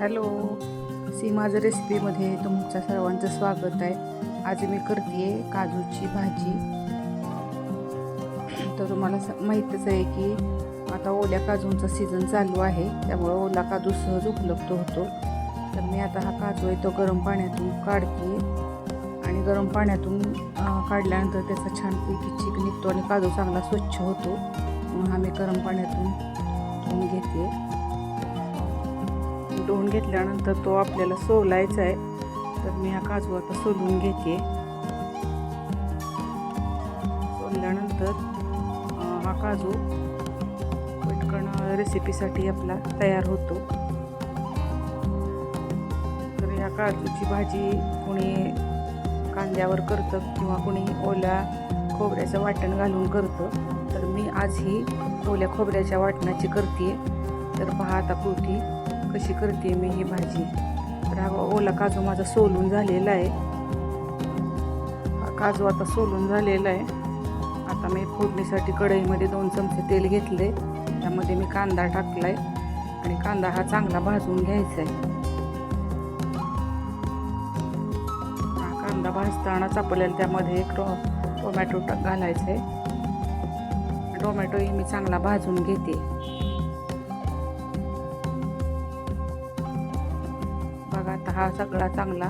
Hello. Seema's रेसिपीमध्ये तुमच्या सर्वांचं स्वागत आहे. आज मी करते काजूची भाजी. तर तुम्हाला माहीतच आहे की आता ओल्या काजूंचा सीझन चालू आहे. त्यामुळे ओला काजू सहज उपलब्ध होतो. तर मी आता हा काजू आहे तो गरम पाण्यातून काढते आणि गरम पाण्यातून काढल्यानंतर त्याचा छानपैकी चीक निघतो आणि काजू चांगला स्वच्छ होतो. म्हणून हा मी गरम पाण्यातून घेते आहे घेतल्यानंतर तो आपल्याला सोलायचा आहे. तर मी हा काजू आता सोलून घेते. सोलल्यानंतर हा काजू पटकन रेसिपीसाठी आपला तयार होतो. तर या काजूची भाजी कोणी कांद्यावर करतं किंवा कोणी ओल्या खोबऱ्याचं वाटण घालून करतं तर मी आज ही ओल्या खोबऱ्याच्या वाटणाची करते तर पहा आता कृती कशी करते मी ही भाजी? तर हा ओला काजू माझा सोलून झालेला आहे. हा काजू आता सोलून झालेला आहे. आता मी फोडणीसाठी कढईमध्ये दोन चमचे तेल घेतले. त्यामध्ये मी कांदा टाकलाय. आणि कांदा हा चांगला भाजून घ्यायचा आहे हा कांदा भाजतानाच आपल्याला त्यामध्ये एक टो टोमॅटो टाक घालायचं आहे टोमॅटोही मी चांगला भाजून घेते. हा सगळा चांगला.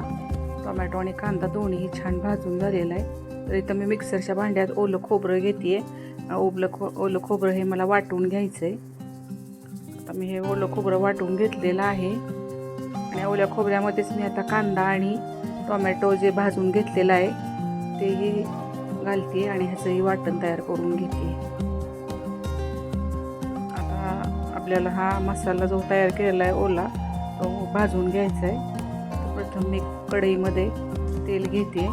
टोमॅटो आणि कांदा दोन्ही छान भाजून झालेला आहे. तर इथं मी मिक्सरच्या भांड्यात ओलं खोबरं घेते ओबलं खो ओलं खोबरं हे मला वाटून घ्यायचं आहे आता मी हे ओलं खोबरं वाटून घेतलेलं आहे. आणि ओल्या खोबऱ्यामध्येच मी आता कांदा आणि टोमॅटो जे भाजून घेतलेलं आहे तेही घालते आणि ह्याचंही वाटण तयार करून घेते आता आपल्याला हा मसाला जो तयार केलेला आहे ओला तो भाजून घ्यायचा आहे प्रथम मी कढईमध्ये तेल घेते.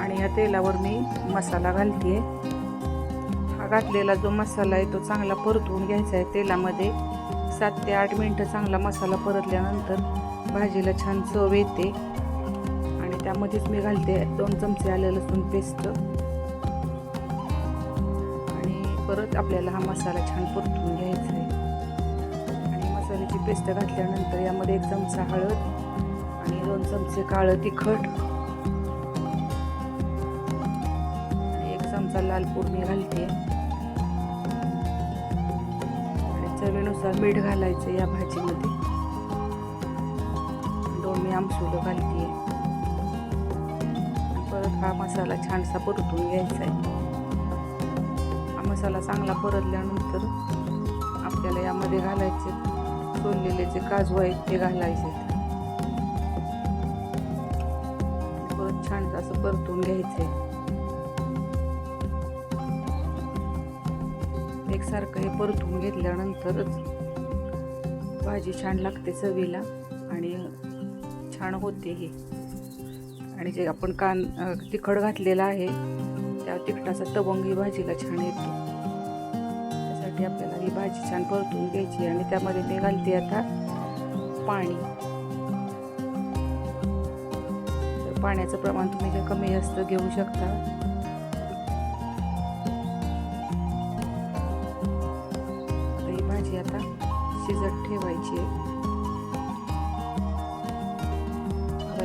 आणि या तेलावर मी मसाला घालते. हा घातलेला जो मसाला आहे तो चांगला परतवून घ्यायचा आहे. तेलामध्ये सात ते आठ मिनटं चांगला मसाला परतल्यानंतर भाजीला छान चव येते. आणि त्यामध्येच मी घालते दोन चमचे आलं लसूण पेस्ट. परत आपल्याला हा मसाला छान परतून घ्यायचा आहे. आणि मसाल्याची पेस्ट घातल्यानंतर यामध्ये एक चमचा हळद आणि दोन चमचे काळं तिखट आणि एक चमचा लाल पूड मी घालते. आणि चवीनुसार मीठ घालायचं या भाजीमध्ये. दोन मी आमसुलं घालते परत हा मसाला छानसा परतून घ्यायचा आहे. मसाला चांगला परतल्यानंतर आपल्याला यामध्ये घालायचे सोललेले जे काजू आहेत ते घालायचे. परत छान असं परतून घ्यायचे. एकसारखं हे परतून घेतल्यानंतरच भाजी छान लागते चवीला आणि छान होते हे. आणि जे आपण कान तिखट घातलेलं आहे त्या तिखटाचा तवंगी भाजीला छान येतो. त्यासाठी आपल्याला ही भाजी छान परतून घ्यायची आणि त्यामध्ये मी घालते आता पाणी. तर पाण्याचं प्रमाण तुम्ही जे कमी जास्त घेऊ शकता. आता ही भाजी आता शिजत ठेवायची आहे.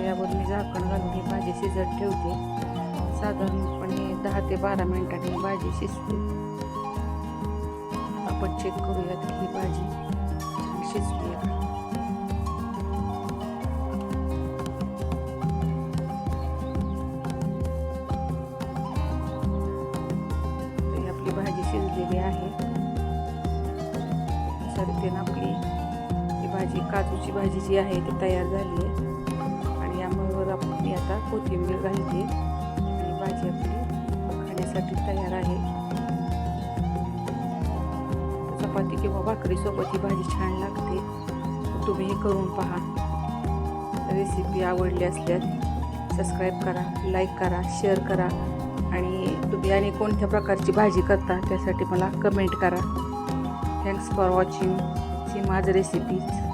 यावर मी झाकण घालून ही भाजी शिजत ठेवते. साधारणपणे दहा ते बारा मिनिटांनी भाजी शिजते. आपण चेक करूयात की ही भाजी छान शिजली आहे. का ही आपली भाजी शिजलेली आहे. सरतेनं आपली ही भाजी काजूची भाजी जी आहे ती तयार झाली आहे. आणि यामुळे आपण मी आता कोथिंबीर घालते. आणि भाजी आपली खाण्यासाठी तयार आहे. चपाती किंवा भाकरीसोबत ही भाजी छान लागते. तुम्ही हे करून पहा. रेसिपी आवडली असल्यास सबस्क्राईब करा लाईक करा शेअर करा आणि तुम्ही आणि कोणत्या प्रकारची भाजी करता त्यासाठी मला कमेंट करा. थँक्स फॉर वॉचिंग सी माझ रेसिपीज